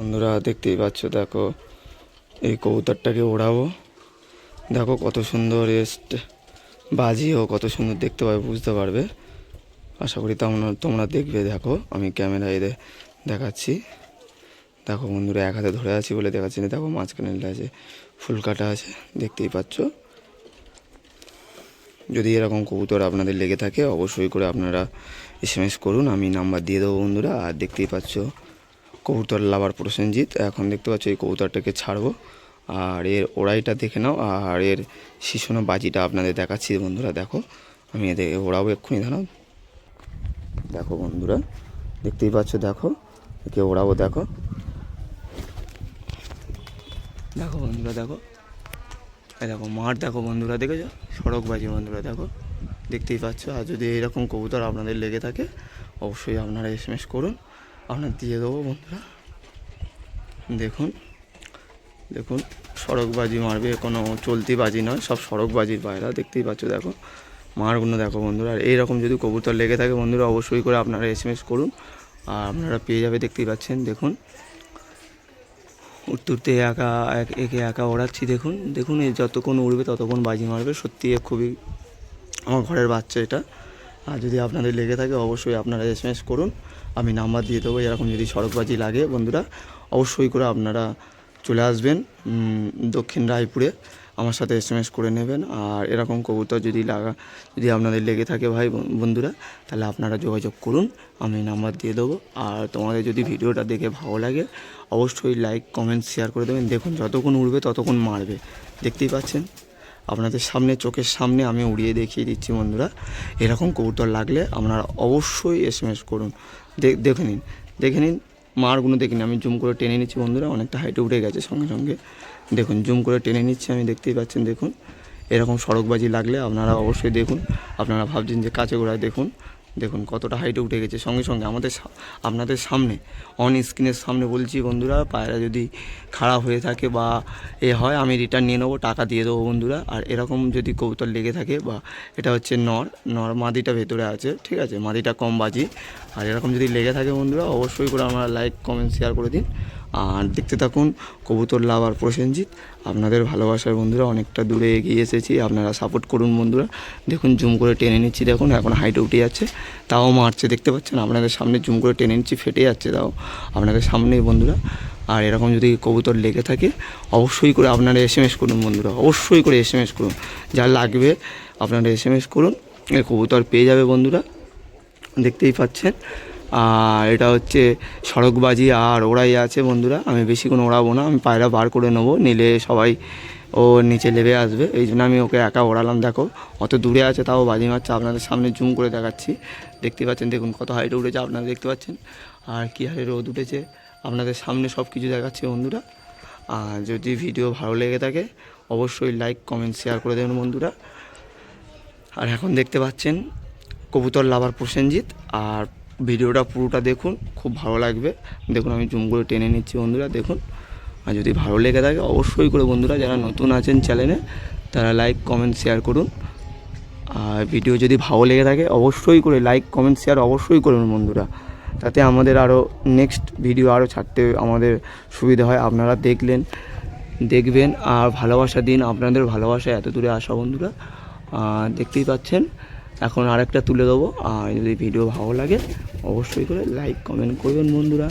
বন্ধুরা, দেখতেই পাচ্ছ, দেখো, এই কবুতরটাকে ওড়াবো। দেখো কত সুন্দর রেস্ট বাজিও কত সুন্দর দেখতে পাবে, বুঝতে পারবে। আশা করি তোমরা তোমরা দেখবে, দেখো, আমি ক্যামেরায় দেখাচ্ছি। দেখো বন্ধুরা, এক হাতে ধরে আছি বলে দেখাচ্ছি না, দেখো মাঝখানে আছে, ফুল কাটা আছে, দেখতেই পাচ্ছ। যদি এরকম কবুতর আপনাদের লেগে থাকে, অবশ্যই করে আপনারা এস করুন, আমি নাম্বার দিয়ে দেবো বন্ধুরা, আর দেখতেই পাচ্ছ। কবুতর লাভার প্রসেনজিৎ। এখন দেখতে পাচ্ছ এই কবুতরটাকে ছাড়বো। আর এর ওড়াইটা দেখে নাও। আর এর শিশোনো বাজিটা আপনাদের দেখাচ্ছি বন্ধুরা, দেখো। আমি এদের ওড়াবো এক্ষুনি দাঁড়াও দেখো বন্ধুরা, দেখতেই পাচ্ছ, দেখো। একে ওড়াবো, দেখো। দেখো বন্ধুরা, দেখো। দেখো, মাঠ দেখো বন্ধুরা, দেখেছ? সড়ক বাজি বন্ধুরা, দেখো। দেখতেই পাচ্ছ। আর যদি এরকম কবুতর আপনাদের লেগে থাকে, অবশ্যই আপনারা এসএমএস করুন। আপনার দিয়ে দেবো বন্ধুরা। দেখুন দেখুন, সড়কবাজি মারবে, কোনো চলতি বাজি নয়, সব সড়কবাজির পায়রা দেখতেই পাচ্ছ, দেখো। মারগুলো দেখো বন্ধুরা, আর এইরকম যদি কবুতর লেগে থাকে বন্ধুরা, অবশ্যই করে আপনারা এসএমএস করুন, আর আপনারা পেয়ে যাবে, দেখতেই পাচ্ছেন, দেখুন। উঠতে একা, এক- একে ওড়াচ্ছি, দেখুন দেখুন এ যতক্ষণ উড়বে ততক্ষণ বাজি মারবে, সত্যি খুবই, আমার ঘরের বাচ্চা এটা। আর যদি আপনাদের লেগে থাকে অবশ্যই আপনারা এস এম এস করুন। আমি নাম্বার দিয়ে দেবো, এরকম যদি সড়কবাজি লাগে বন্ধুরা, অবশ্যই করে আপনারা চলে আসবেন দক্ষিণ রায়পুরে। আমার সাথে এস এম এস করে নেবেন। আর এরকম কবুতর যদি লাগা, যদি আপনাদের লেগে থাকে ভাই, বন- বন্ধুরা, তাহলে আপনারা যোগাযোগ করুন, আমি নাম্বার দিয়ে দেবো। আর তোমাদের যদি ভিডিওটা দেখে ভালো লাগে, অবশ্যই লাইক কমেন্ট শেয়ার করে দেবেন। দেখুন, যতক্ষণ উড়বে ততক্ষণ মারবে। দেখতেই পাচ্ছেন? আপনাদের সামনে, চোখের সামনে আমি উড়িয়ে দেখিয়ে দিচ্ছি বন্ধুরা। এরকম কবুতর লাগলে আপনারা অবশ্যই এস এম এস করুন। দেখে নিন। দেখে নিন, মারগুলো দেখে নিন। আমি জুম করে টেনে নিচ্ছি বন্ধুরা, অনেকটা হাইটে উঠে গেছে সঙ্গে সঙ্গে। দেখুন, জুম করে টেনে নিচ্ছি আমি, দেখতেই পাচ্ছেন, দেখুন। এরকম সড়কবাজি লাগলে আপনারা অবশ্যই দেখুন। আপনারা ভাবছেন যে কাছে গোড়ায় দেখুন। দেখুন কতটা হাইটে উঠে গেছে। সঙ্গে সঙ্গে আমাদের আপনাদের সামনে অন স্ক্রিনের সামনে বলছি বন্ধুরা, পায়রা যদি খারাপ হয়ে থাকে বা এ হয়, আমি রিটার্ন নিয়ে নেব, টাকা দিয়ে দেবো বন্ধুরা। আর এরকম যদি কবুতর লেগে থাকে বা এটা হচ্ছে নর নর মাদিটা ভেতরে আছে, ঠিক আছে? মাদিটা কম বাজি। আর এরকম যদি লেগে থাকে বন্ধুরা, অবশ্যই করে আমরা লাইক কমেন্ট শেয়ার করে দিন। আর দেখতে থাকুন কবুতর লাভ আর প্রসেনজিৎ। আপনাদের ভালোবাসার বন্ধুরা, অনেকটা দূরে এগিয়ে এসেছি। আপনারা সাপোর্ট করুন বন্ধুরা। দেখুন, জুম করে টেনে নিচ্ছি। দেখুন, এখন হাইটে উঠে যাচ্ছে। তাও মারছে, দেখতে পাচ্ছেন? আপনাদের সামনে জুম করে টেনে নিচ্ছি, ফেটে যাচ্ছে তাও। আপনাদের সামনেই বন্ধুরা। আর এরকম যদি কবুতর লেগে থাকে, অবশ্যই করে আপনারা এস এম এস করুন বন্ধুরা। অবশ্যই করে এস এম এস করুন। যা লাগবে আপনারা এস এম এস করুন কবুতর পেয়ে যাবে বন্ধুরা। দেখতেই পাচ্ছেন? আর এটা হচ্ছে সড়কবাজি, আর ওড়াই আছে বন্ধুরা। আমি বেশি কোনো ওড়াবো না, আমি পায়রা বার করে নেব, নিলে সবাই ও নিচে লেবে আসবে। এই জন্য আমি ওকে একা ওড়ালাম, দেখো। অত দূরে আছে, তাও বাজি মারছে। আপনাদের সামনে জুম করে দেখাচ্ছি। দেখতে পাচ্ছেন, দেখুন কত হাইটে উঠেছে, আপনারা দেখতে পাচ্ছেন। আর কী হারে রোদ উঠেছে, আপনাদের সামনে সব কিছু দেখাচ্ছি বন্ধুরা। আর যদি ভিডিও ভালো লেগে থাকে, অবশ্যই লাইক, কমেন্ট, শেয়ার করে দেবেন বন্ধুরা। আর এখন দেখতে পাচ্ছেন, কবুতর লাভার প্রসেনজিৎ। আর ভিডিওটা পুরোটা দেখুন, খুব ভালো লাগবে। দেখুন, আমি জুম করে টেনে নিচ্ছি বন্ধুরা, দেখুন। আর যদি ভালো লেগে থাকে, অবশ্যই করে বন্ধুরা, যারা নতুন আছেন চ্যানেলে, তারা লাইক, কমেন্ট, শেয়ার করুন। আর ভিডিও যদি ভালো লেগে থাকে, অবশ্যই করে লাইক, কমেন্ট, শেয়ার অবশ্যই করুন বন্ধুরা। তাতে আমাদের আরও নেক্সট ভিডিও আরও ছাড়তে আমাদের সুবিধা হয়। আপনারা দেখলেন, দেখবেন, আর ভালোবাসা দিন। আপনাদের ভালোবাসা এত দূরে আসা বন্ধুরা দেখতেই পাচ্ছেন। এখন আরেকটা তুলে দেবো। আর যদি ভিডিও ভালো লাগে, অবশ্যই করে লাইক কমেন্ট করবেন বন্ধুরা।